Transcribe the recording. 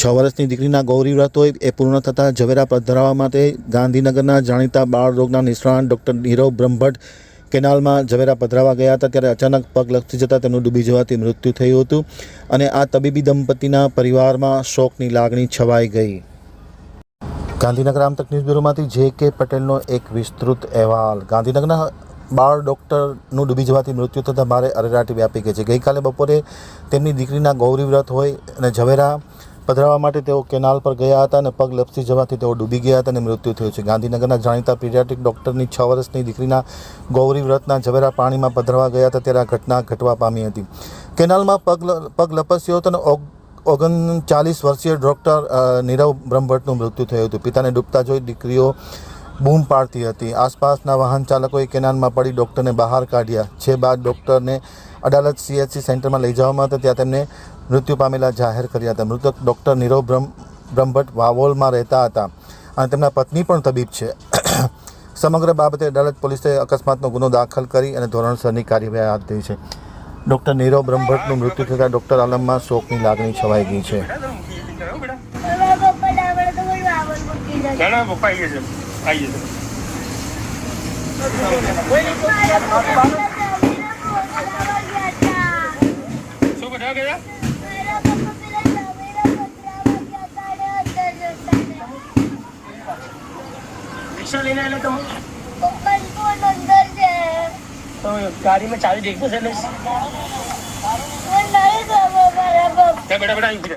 છ વર્ષની દીકરીના ગૌરી વ્રત હોય એ પૂર્ણ થતાં ઝવેરા પધરાવવા માટે ગાંધીનગરના જાણીતા બાળ રોગના નિષ્ણાત ડૉક્ટર નીરવ બ્રહ્મભટ્ટ કેનાલમાં ઝવેરા પધરાવા ગયા હતા ત્યારે અચાનક પગ લપસી જતાં તેમનું ડૂબી જવાથી મૃત્યુ થયું હતું અને આ તબીબી દંપતીના પરિવારમાં શોકની લાગણી છવાઈ ગઈ. ગાંધીનગર આમતક ન્યૂઝ બ્યુરોમાંથી જે કે પટેલનો એક વિસ્તૃત અહેવાલ. ગાંધીનગરના બાળ ડૉક્ટરનું ડૂબી જવાથી મૃત્યુ થતાં ભારે અરેરાટી વ્યાપી ગઈ છે. ગઈકાલે બપોરે તેમની દીકરીના ગૌરી વ્રત હોય અને ઝવેરા પધરાવવા માટે તેઓ કેનાલ પર ગયા હતા અને પગ લપસી જવાથી તેઓ ડૂબી ગયા હતા અને મૃત્યુ થયું છે. ગાંધીનગરના જાણીતા પીડિયાટ્રિક ડૉક્ટરની છ વર્ષની દીકરીના ગૌરી વ્રતના ઝવેરા પાણીમાં પધરાવા ગયા હતા. ત્યારે આ ઘટના ઘટવા પામી હતી. કેનાલમાં પગ પગ લપસ્યો હતો અને ઓગ, ઓગણચાલીસ વર્ષીય ડૉક્ટર નીરવ બ્રહ્મભટ્ટનું મૃત્યુ થયું હતું. પિતાને ડૂબતા જોઈ દીકરીઓ બૂમ પાડતી હતી. આસપાસના વાહન ચાલકોએ કેનાલમાં પડી ડૉક્ટરને બહાર કાઢ્યા. છે બાદ ડૉક્ટરને અડાલત સીએચસી સેન્ટરમાં લઈ જવામાં હતા. ત્યાં તેમને મૃત્યુ પામેલા જાહેર કર્યા હતા. મૃતક ડૉક્ટર નીરવ બ્રહ્મ બ્રહ્મભટ્ટ વાવોલમાં રહેતા હતા અને તેમના પત્ની પણ તબીબ છે. સમગ્ર બાબતે અદાલત પોલીસે અકસ્માતનો ગુનો દાખલ કરી અને ધોરણસરની કાર્યવાહી હાથ ધરી છે. ડૉક્ટર નીરવ બ્રહ્મભટ્ટનું મૃત્યુ થતાં ડૉક્ટર આલમમાં શોકની લાગણી છવાઈ ગઈ છે. મારા પપ્પા ડાબડે તો કોઈ વાવડ મૂકી જશે. ના ના પપ્પા આવીએ છે આવીએ છે મારા પપ્પા જમીને પહોંચવા ગયા હતા. શું બધા ગયા મારા પપ્પા પેલા જમીને પથરાવા ગયા હતા ને અંદર જતા રહ્યા. રિક્ષા લઈને આવેલા તમે પપ્પાનો ફોન અંદર છે. તો ગાડીમાં ચાવી દેખતો છે એટલે મને નહીં ખબર મારા પપ્પા. ત્યાં બેટા બેટા અહીં